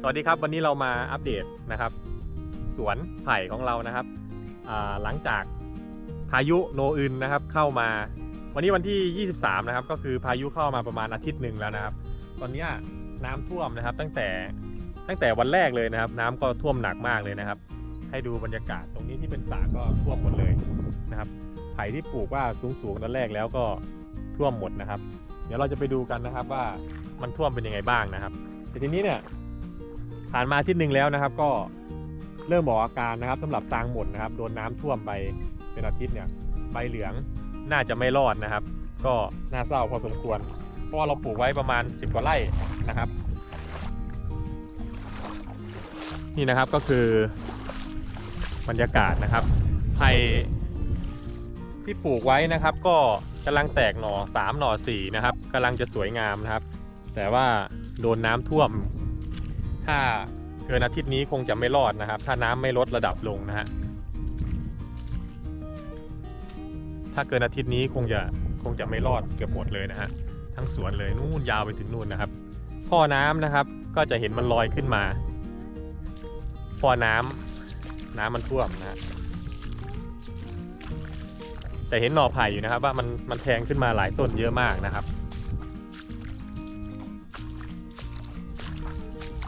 สวัสดีครับวันนี้เรามาอัปเดตนะครับสวนไผ่ของเรานะครับหลังจากพายุโนอึนนะครับเข้ามา วันนี้วันที่ 23 นะครับ ก็คือพายุเข้ามาประมาณอาทิตย์หนึ่งแล้วนะครับ ตอนนี้น้ำท่วมนะครับ ตั้งแต่ตั้งแต่วันแรกเลยนะครับ น้ำก็ท่วมหนักมากเลยนะครับ ให้ดูบรรยากาศตรงนี้ที่เป็นสระก็ท่วมหมดเลยนะครับ ไผ่ที่ปลูกว่าสูงๆตอนแรกแล้วก็ท่วมหมดนะครับ เดี๋ยวเราจะไปดูกันนะครับว่ามันท่วมเป็นยังไงบ้างนะครับแต่ทีนี้เนี่ย ผ่านมาทิตย์หนึ่งแล้วนะครับ ก็เริ่มบอกอาการนะครับสำหรับซางหม่นนะครับ โดนน้ำท่วมไปเป็นอาทิตย์เนี่ยใบเหลืองน่าจะไม่รอดนะครับ ก็น่าเศร้าพอสมควร เพราะว่าเราปลูกไว้ประมาณ 10 กว่าไร่นะครับ นี่นะครับก็คือบรรยากาศนะครับไผ่ที่ปลูกไว้นะครับ ก็กำลังแตกหน่อสามหน่อสี่นะครับกำลังจะสวยงามนะครับ แต่ว่าโดนน้ำท่วม ถ้าเกินอาทิตย์นี้คงจะไม่รอดนะครับ ถ้าน้ำไม่ลดระดับลงนะฮะถ้าเกินอาทิตย์นี้คงจะคงจะไม่รอดเกือบหมดเลยนะฮะทั้งสวนเลยนู่นยาวไปถึงนู่นนะครับ ท่อน้ำนะครับ ก็จะเห็นมันลอยขึ้นมาพอน้ำน้ำมันท่วมนะฮะแต่เห็นหน่อไผ่อยู่นะครับ ว่ามันมันแทงขึ้นมาหลายต้นเยอะมากนะครับ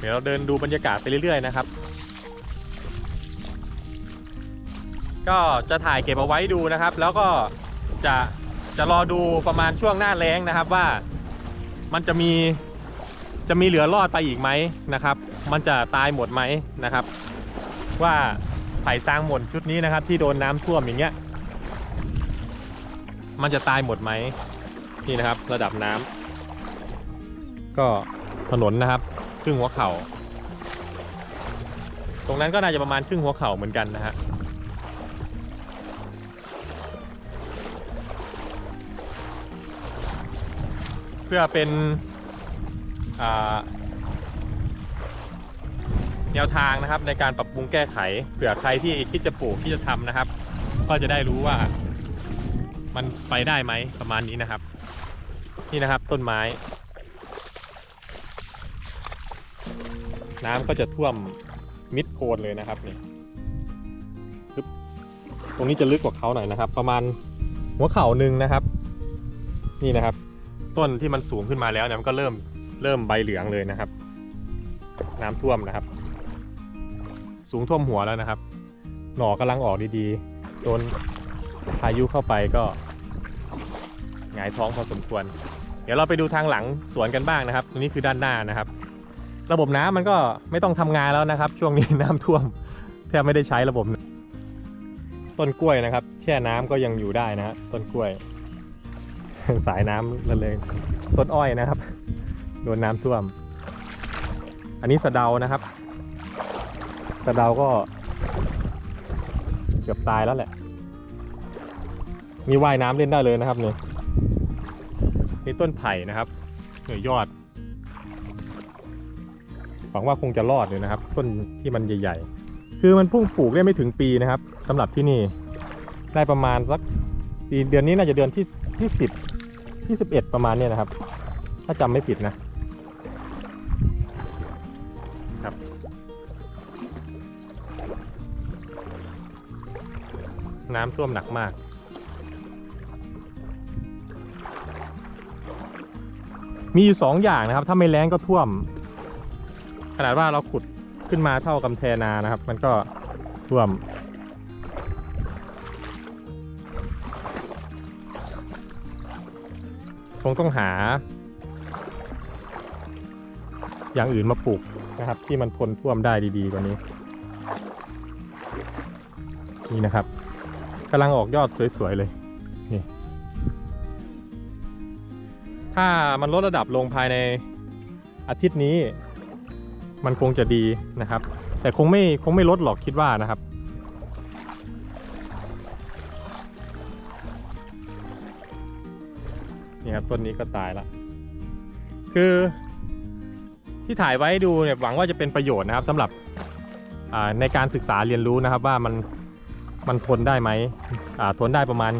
เดี๋ยวเราเดินดูบรรยากาศไปเรื่อยๆนะครับ ก็จะถ่ายเก็บเอาไว้ดูนะครับ แล้วก็จะจะรอดูประมาณช่วงหน้าแล้งนะครับว่ามันจะมีจะมีเหลือรอดไปอีกไหมนะครับ มันจะตายหมดไหมนะครับ ว่าไผ่ซางหมดชุดนี้นะครับ ที่โดนน้ำท่วมอย่างเงี้ย มันจะตายหมดไหมนี่นะครับ ระดับน้ำก็ถนนนะครับ ครึ่งหัวเข่า ตรงนั้นก็น่าจะประมาณครึ่งหัวเข่าเหมือนกันนะฮะเพื่อเป็นแนวทางนะครับในการปรับปรุงแก้ไขเผื่อใครที่คิดจะปลูกที่จะทำนะครับ ก็จะได้รู้ว่ามันไปได้ไหมประมาณนี้นะครับ นี่นะครับต้นไม้ น้ำก็จะท่วมมิดโคนเลยนะครับนี่ตรงนี้จะลึกกว่าเขาหน่อยนะครับ ประมาณหัวเข่าหนึ่งนะครับ นี่นะครับ ต้นที่มันสูงขึ้นมาแล้วเนี่ยมันก็เริ่มเริ่มใบเหลืองเลยนะครับ น้ำท่วมนะครับ สูงท่วมหัวแล้วนะครับ หน่อกำลังออกดีๆโดนพายุเข้าไปก็หงายท้องพอสมควร เดี๋ยวเราไปดูทางหลังสวนกันบ้างนะครับตรงนี้คือด้านหน้านะครับ ระบบน้ำมันก็ไม่ต้องทำงานแล้วนะครับ ช่วงนี้น้ำท่วมแทบไม่ได้ใช้ระบบ ต้นกล้วยนะครับ แช่น้ำก็ยังอยู่ได้นะฮะต้นกล้วย สายน้ำละเลยต้นอ้อยนะครับ โดนน้ำท่วม อันนี้สะเดานะครับสะเดาก็ เกือบตายแล้วแหละมีว่ายน้ำเล่นได้เลยนะครับเนี่ยนี่ต้นไผ่นะครับเหนือยอด หวังว่าคงจะรอดเลยนะครับ ต้นที่มันใหญ่ๆ คือมันพุ่งปลูกได้ไม่ถึงปีนะครับสำหรับที่นี่ได้ประมาณสักปีเดือนนี้น่าจะเดือนที่ที่สิบที่สิบเอ็ดประมาณเนี้ยนะครับ ถ้าจำไม่ผิดนะครับน้ำท่วมหนักมากมีอยู่สองอย่างนะครับ ถ้าไม่แรงก็ท่วม นาดว่าเราขุดขึ้นมาเท่ากำแพนานะครับ มันก็ท่วม คงต้องหา อย่างอื่นมาปลูกนะครับ ที่มันทนท่วมได้ดีๆกว่านี้ นี่นะครับกำลังออกยอดสวยๆเลยนี่ถ้ามันลดระดับลงภายในอาทิตย์นี้ มันคงจะดีนะครับ แต่คงไม่คงไม่ลดหรอกคิดว่านะครับ นี่ครับต้นนี้ก็ตายละคือที่ถ่ายไว้ดูเนี่ยหวังว่าจะเป็นประโยชน์นะครับสำหรับในการศึกษาเรียนรู้นะครับว่ามันมันทนได้ไหมทนได้ประมาณ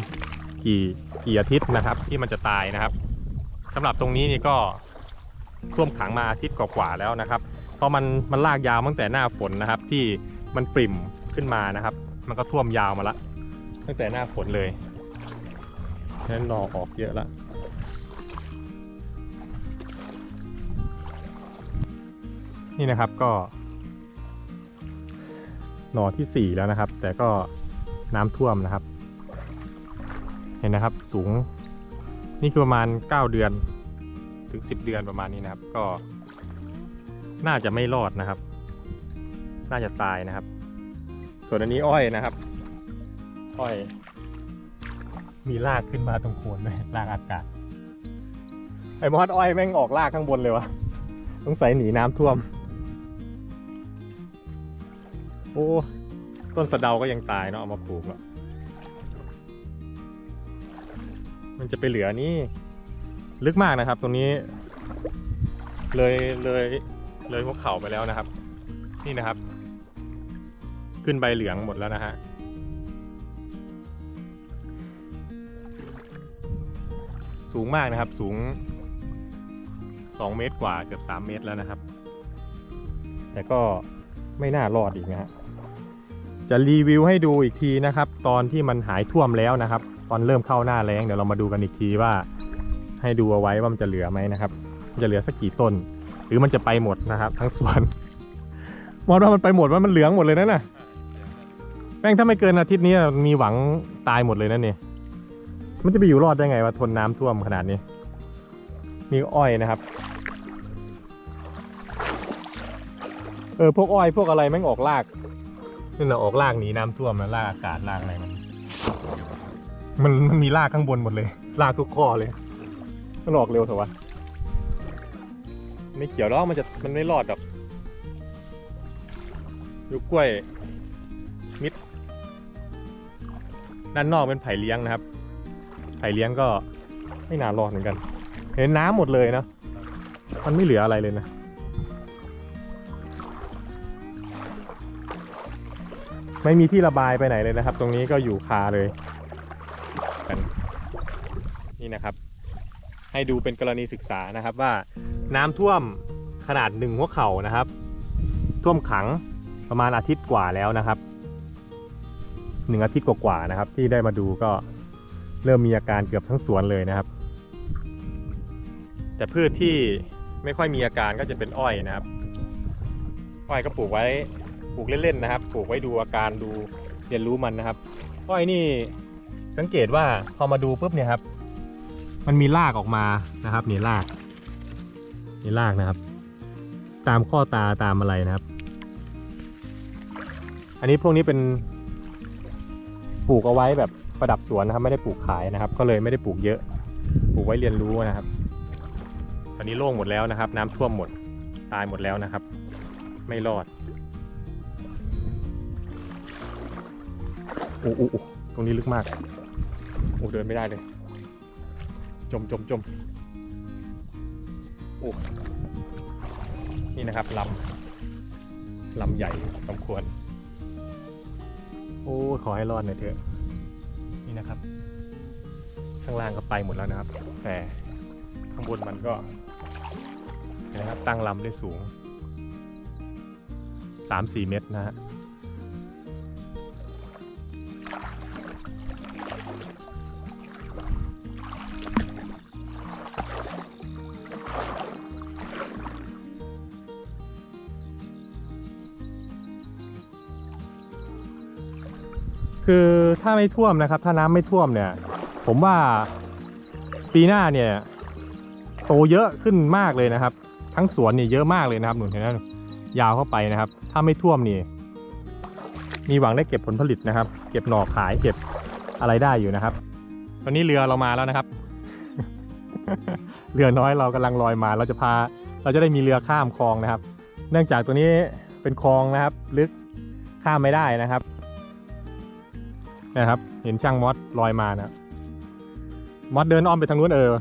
กี่กี่อาทิตย์นะครับ ที่มันจะตายนะครับสำหรับตรงนี้นี่ก็ท่วมขังมาอาทิตย์กว่าๆแล้วนะครับ ราะมันมันลากยาวตั้งแต่หน้าฝนนะครับ ที่มันปริ่มขึ้นมานะครับ มันก็ท่วมยาวมาละ ตั้งแต่หน้าฝนเลยฉะนั้นหนอออกเยอะละนี่นะครับก็ หน่อที่สี่แล้วนะครับ แต่ก็น้ำท่วมนะครับ เห็นนะครับสูง นี่คือประมาณ 9 เดือนถึง 10 เดือนประมาณนี้นะครับ ก็ น่าจะไม่รอดนะครับ น่าจะตายนะครับ ส่วนอันนี้อ้อยนะครับ อ้อย มีรากขึ้นมาตรงโคนด้วยรากอากาศ ไอ้มอดอ้อยแม่งออกรากข้างบนเลยวะต้องใส่หนีน้ำท่วม โอ้ต้นสะเดาก็ยังตายเนาะเอามาปลูกแล้วมันจะไปเหลือนี่ ลึกมากนะครับ ตรงนี้ เลยเลย เลยหัวเข่าไปแล้วนะครับ นี่นะครับ ขึ้นใบเหลืองหมดแล้วนะฮะสูงมากนะครับ สูง 2 เมตรกว่าเกือบ 3 เมตรแล้วนะครับ แต่ก็ไม่น่ารอดอีกนะฮะจะรีวิวให้ดูอีกทีนะครับ ตอนที่มันหายท่วมแล้วนะครับ ตอนเริ่มเข้าหน้าแล้งเดี๋ยวเรามาดูกันอีกทีว่า ให้ดูเอาไว้ว่ามันจะเหลือไหมนะครับ จะเหลือสักกี่ต้น หรือมันจะไปหมดนะครับ ทั้งสวนมองว่ามันไปหมดว่ามันเหลืองหมดเลยนะน่ะแม่งถ้าไม่เกินอาทิตย์นี้มีหวังตายหมดเลยนั่นนี่มันจะไปอยู่รอดได้ไงว่าทนน้ำท่วมขนาดนี้ มีอ้อยนะครับ เออพวกอ้อยพวกอะไรแม่งออกรากนี่นะออกรากหนีน้ำท่วมนะรากอากาศรากอะไรมันมันมันมีรากข้างบนหมดเลยรากทุกข้อเลยมันออกเร็วเถอะวะ ไม่เกี่ยวหรอกมันจะมันไม่รอดหรอกดูกล้วยมิดด้านนอกเป็นไผ่เลี้ยงนะครับ ไผ่เลี้ยงก็ไม่น่ารอดเหมือนกัน เห็นน้ำหมดเลยนะมันไม่เหลืออะไรเลยนะไม่มีที่ระบายไปไหนเลยนะครับ ตรงนี้ก็อยู่คาเลยนี่นะครับ ให้ดูเป็นกรณีศึกษานะครับว่า น้ำท่วมขนาดหนึ่งหัวเข่านะครับ ท่วมขังประมาณอาทิตย์กว่าแล้วนะครับหนึ่งอาทิตย์กว่าๆนะครับ ที่ได้มาดูก็เริ่มมีอาการเกือบทั้งสวนเลยนะครับ แต่พืชที่ไม่ค่อยมีอาการก็จะเป็นอ้อยนะครับ อ้อยก็ปลูกไว้ปลูกเล่นๆนะครับ ปลูกไว้ดูอาการดูเรียนรู้มันนะครับ อ้อยนี่สังเกตว่าพอมาดูปุ๊บเนี่ยครับ มันมีรากออกมานะครับนี่ราก นี่รากนะครับ ตามข้อตาตามอะไรนะครับ อันนี้พวกนี้เป็นปลูกเอาไว้แบบประดับสวนนะครับ ไม่ได้ปลูกขายนะครับ ก็เลยไม่ได้ปลูกเยอะ ปลูกไว้เรียนรู้นะครับ ตอนนี้โล่งหมดแล้วนะครับ น้ำท่วมหมดตายหมดแล้วนะครับ ไม่รอดโอ้โอ้โอตรงนี้ลึกมากโอ้เดินไม่ได้เลย จมจมจม นี่นะครับลำลำใหญ่สมควร โอ้ขอให้รอดหน่อยเถอะ นี่นะครับ ข้างล่างก็ไปหมดแล้วนะครับ แต่ข้างบนมันก็เห็นนะครับตั้งลำได้สูง 3-4 เมตรนะฮะ ไม่ท่วมนะครับ ถ้าน้ำไม่ท่วมเนี่ย ผมว่าปีหน้าเนี่ย โตเยอะขึ้นมากเลยนะครับ ทั้งสวนเนี่ยเยอะมากเลยนะครับหนุนเห็นไหมยาวเข้าไปนะครับ ถ้าไม่ท่วมนี่ มีหวังได้เก็บผลผลิตนะครับ เก็บหน่อขายเก็บอะไรได้อยู่นะครับ ตอนนี้เรือเรามาแล้วนะครับ เรือน้อยเรากำลังลอยมา เราจะพา เราจะได้มีเรือข้ามคลองนะครับ เนื่องจากตัวนี้เป็นคลองนะครับ ลึกข้ามไม่ได้นะครับ นะครับ เห็นช่างมอสลอยมานะมอสเดินอ้อมไปทางนู้นเออ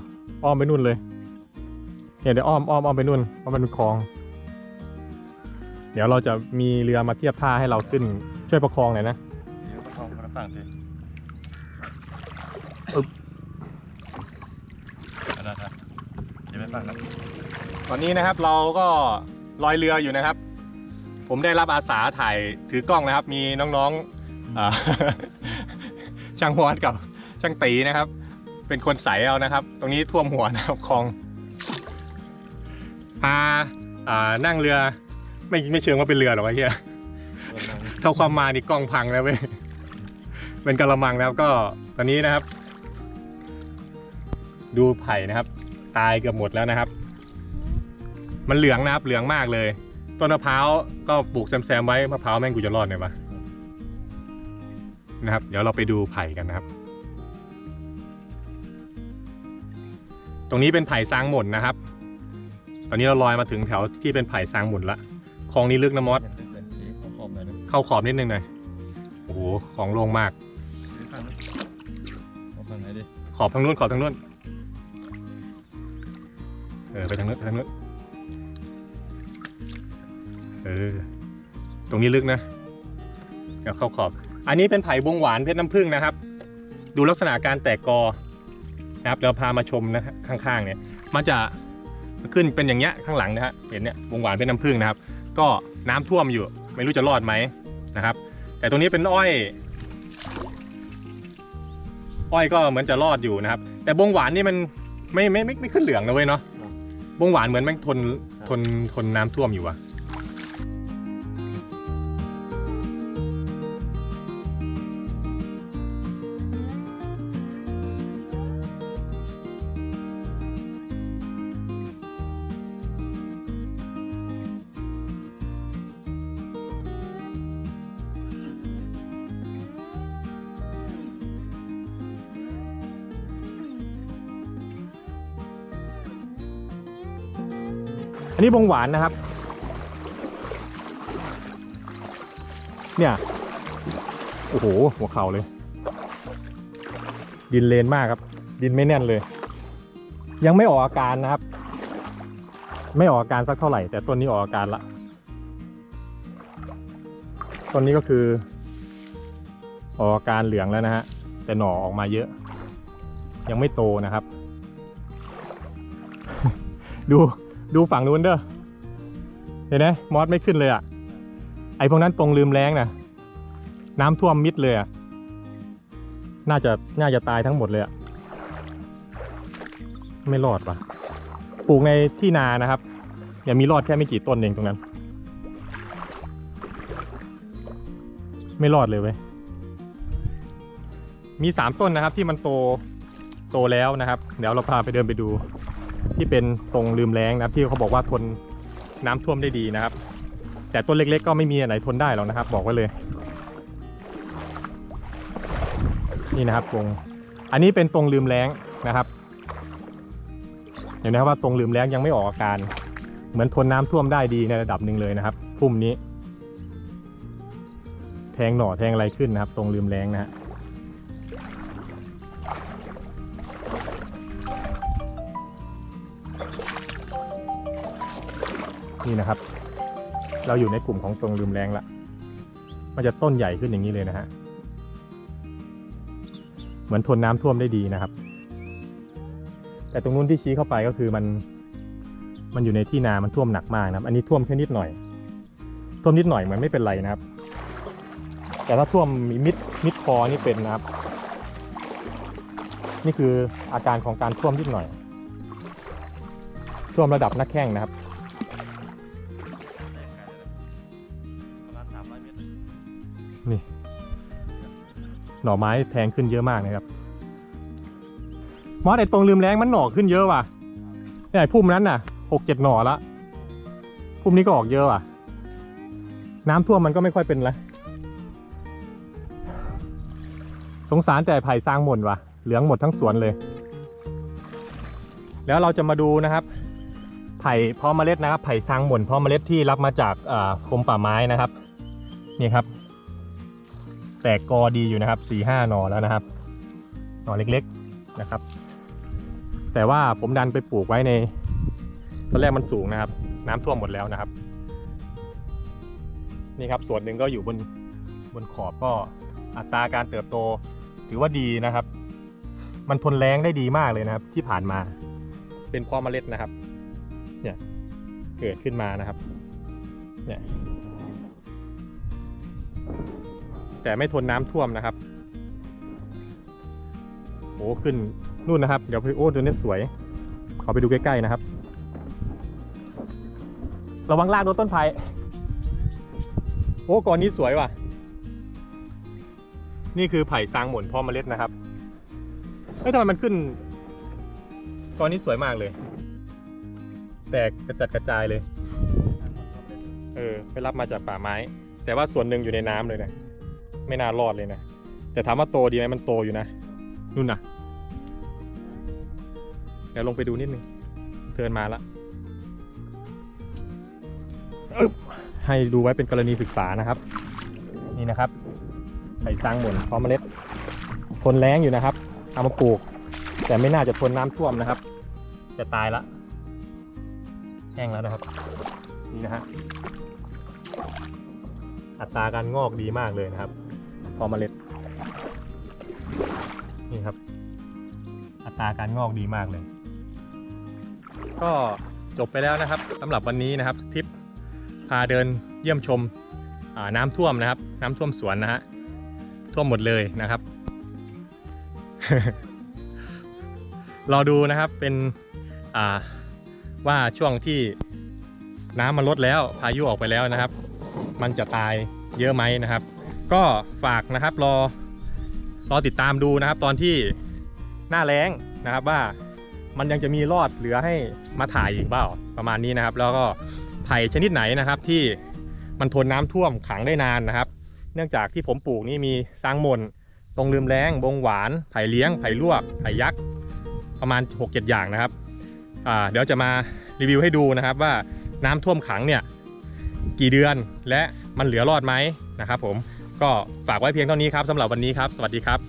อ้อมไปนู่นเลยเนี่ยเดี๋ยวอ้อมอ้อมอ้อมไปนู่นเพราะมันเป็นคลอง เดี๋ยวเราจะมีเรือมาเทียบท่าให้เราขึ้นช่วยประคองหน่อยนะเดี๋ยวประคองคนละฝั่งสิอึ๊บเอาได้ครับเดี๋ยวไปฝั่งครับตอนนี้นะครับเราก็ลอยเรืออยู่นะครับ ผมได้รับอาสาถ่ายถือกล้องนะครับ มีน้องๆอ่า ช่างฮวดกับช่างตีนะครับ เป็นคนใสเอานะครับ ตรงนี้ท่วมหัวนะครับคลองพาอ่านั่งเรือไม่ไม่เชิงว่าเป็นเรือหรอกไอ้เหี้ยเท่าความมานี่กล้องพังแล้วเว้ยเป็นกระมังนะครับก็ตอนนี้นะครับ ดูไผ่นะครับ ตายเกือบหมดแล้วนะครับ มันเหลืองนะครับเหลืองมากเลย ต้นมะพร้าวก็ปลูกแซมๆไว้มะพร้าวแม่งกูจะรอดไหมวะ นะครับ เดี๋ยวเราไปดูไผ่กันนะครับ ตรงนี้เป็นไผ่ซางหม่นนะครับ ตอนนี้เราลอยมาถึงแถวที่เป็นไผ่ซางหม่นละคลองนี้ลึกนะมอสเป็นสีของผมหน่อยนึงเข้าขอบนิดนึงหน่อยโอ้โหของโลงมากสีข้างนึงเอาข้างไหนดิขอบทางนู้นขอบทางนู้นเออไปทางนู้นไปทางนู้นเออตรงนี้ลึกนะเดี๋ยวเข้าขอบ อันนี้เป็นไผ่บงหวานเพชรน้ำผึ้งนะครับ ดูลักษณะการแตกกอนะครับเดี๋ยวพามาชมนะฮะข้างๆเนี่ยมันจะขึ้นเป็นอย่างเงี้ยข้างหลังนะฮะเห็นเนี่ยบงหวานเพชรน้ำผึ้งนะครับ ก็น้ำท่วมอยู่ ไม่รู้จะรอดไหมนะครับ แต่ตรงนี้เป็นอ้อย อ้อยก็เหมือนจะรอดอยู่นะครับ แต่บงหวานนี่มันไม่ไม่ไม่ไม่ขึ้นเหลืองนะเว้ยเนาะบงหวานเหมือนแม่งทนทนทนน้ำท่วมอยู่อะ อันนี้บงหวานนะครับ เนี่ย โอ้โห หัวเข่าเลย ดินเลนมากครับ ดินไม่แน่นเลย ยังไม่ออกอาการนะครับ ไม่ออกอาการสักเท่าไหร่ แต่ต้นนี้ออกอาการละต้นนี้ก็คือ ออกอาการเหลืองแล้วนะฮะ แต่หน่อออกมาเยอะ ยังไม่โตนะครับ ดู ดูฝั่งนู้นเด้อ เห็นไหมมอสไม่ขึ้นเลยอะ่ะ ไอพวกนั้นตรงลืมแรงนะน้ำท่วมมิดเลยอะ่ะ น่าจะน่าจะตายทั้งหมดเลยอะ่ะ ไม่รอดปะปลูกในที่นานะครับอย่ามีรอดแค่ไม่กี่ต้นเองตรงนั้น ไม่รอดเลยเว้ย มีสามต้นนะครับที่มันโตโตแล้วนะครับ เดี๋ยวเราพาไปเดินไปดู ที่เป็นตรงลืมแรงนะครับที่เขาบอกว่าทนน้ำท่วมได้ดีนะครับ แต่ต้นเล็กๆ ก็ไม่มีอันไหนทนได้หรอกนะครับ บอกไว้เลย นี่นะครับตรงอันนี้เป็นตรงลืมแรงนะครับเห็นไหมครับว่าตรงลืมแรงยังไม่ออกอาการ เหมือนทนน้ำท่วมได้ดีในระดับหนึ่งเลยนะครับพุ่มนี้ แทงหน่อแทงอะไรขึ้นนะครับ ตรงลืมแรงนะฮะ นี่นะครับ เราอยู่ในกลุ่มของตรงลืมแรงละมันจะต้นใหญ่ขึ้นอย่างนี้เลยนะฮะเหมือนทนน้ำท่วมได้ดีนะครับ แต่ตรงนู้นที่ชี้เข้าไปก็คือมันมันอยู่ในที่นา มันท่วมหนักมากนะครับ อันนี้ท่วมแค่นิดหน่อย ท่วมนิดหน่อยเหมือนไม่เป็นไรนะครับ แต่ถ้าท่วมมีมิดมิดคอนี่เป็นนะครับ นี่คืออาการของการท่วมนิดหน่อย ท่วมระดับหน้าแข้งนะครับ หน่อไม้แพงขึ้นเยอะมากนะครับมอสไอตรงลืมแรงมันหน่อขึ้นเยอะว่ะเนี่ยไอ้พุ่มนั้นน่ะหกเจ็ดหน่อละพุ่มนี้ก็ออกเยอะว่ะ น้ำท่วมมันก็ไม่ค่อยเป็นไรสงสารแต่ไผ่สร้างหม่นว่ะ เหลืองหมดทั้งสวนเลย แล้วเราจะมาดูนะครับ ไผ่เพาะเมล็ดนะครับ ไผ่สร้างหม่นเพาะเมล็ดที่รับมาจากกรมป่าไม้นะครับ นี่ครับ แตกกอดีอยู่นะครับสี่ห้าหน่อแล้วนะครับ หน่อเล็กๆนะครับ แต่ว่าผมดันไปปลูกไว้ในตอนแรกมันสูงนะครับ น้ำท่วมหมดแล้วนะครับ นี่ครับส่วนหนึ่งก็อยู่บนบนขอบก็อัตราการเติบโตถือว่าดีนะครับ มันทนแรงได้ดีมากเลยนะครับ ที่ผ่านมาเป็นเพราะเมล็ดนะครับ เนี่ยเกิดขึ้นมานะครับ เนี่ย แต่ไม่ทนน้ำท่วมนะครับโอ้ขึ้นนู่นนะครับ เดี๋ยวไปโอ้ตัวนี้สวย ขอไปดูใกล้ๆนะครับ ระวังลากโดนต้นไผ่โอ้ก่อนนี้สวยว่ะ นี่คือไผ่ซางหมุนพร้อมเมล็ดนะครับเฮ้ยทำไมมันขึ้นก่อนนี้สวยมากเลย แตกกระจัดกระจายเลย เออ ไปรับมาจากป่าไม้ แต่ว่าส่วนหนึ่งอยู่ในน้ำเลยนะ ไม่น่ารอดเลยนะ แต่ถามว่าโตดีไหมมันโตอยู่นะนู่นนะเดี๋ยวลงไปดูนิดนึงเทินมาละให้ดูไว้เป็นกรณีศึกษานะครับ นี่นะครับไผ่ซางหมุนพร้อมเมล็ดทนแรงอยู่นะครับเอามาปลูก แต่ไม่น่าจะทนน้ำท่วมนะครับ จะตายละแห้งแล้วนะครับ นี่นะฮะอัตราการงอกดีมากเลยนะครับ พอมเมล็ด นี่ครับ อัตราการงอกดีมากเลย ก็จบไปแล้วนะครับสำหรับวันนี้นะครับทริปพาเดินเยี่ยมชมน้ำท่วมนะครับ น้ำท่วมสวนนะฮะท่วมหมดเลยนะครับ รอดูนะครับเป็นว่าช่วงที่น้ำมันลดแล้วพายุออกไปแล้วนะครับ มันจะตายเยอะไหมนะครับ ก็ฝากนะครับรอรอติดตามดูนะครับ ตอนที่หน้าแล้งนะครับว่ามันยังจะมีรอดเหลือให้มาถ่ายอีกเปล่าประมาณนี้นะครับ แล้วก็ไผ่ชนิดไหนนะครับที่มันทนน้ำท่วมขังได้นานนะครับ เนื่องจากที่ผมปลูกนี่มีสร้างมนตรงลืมแรงบงหวานไผ่เลี้ยงไผ่ลวกไผ่ยักษ์ประมาณ 6-7 อย่างนะครับอ่าเดี๋ยวจะมารีวิวให้ดูนะครับว่าน้ำท่วมขังเนี่ยกี่เดือนและมันเหลือรอดไหมนะครับผม ก็ฝากไว้เพียงเท่านี้ครับสำหรับวันนี้ครับ สวัสดีครับ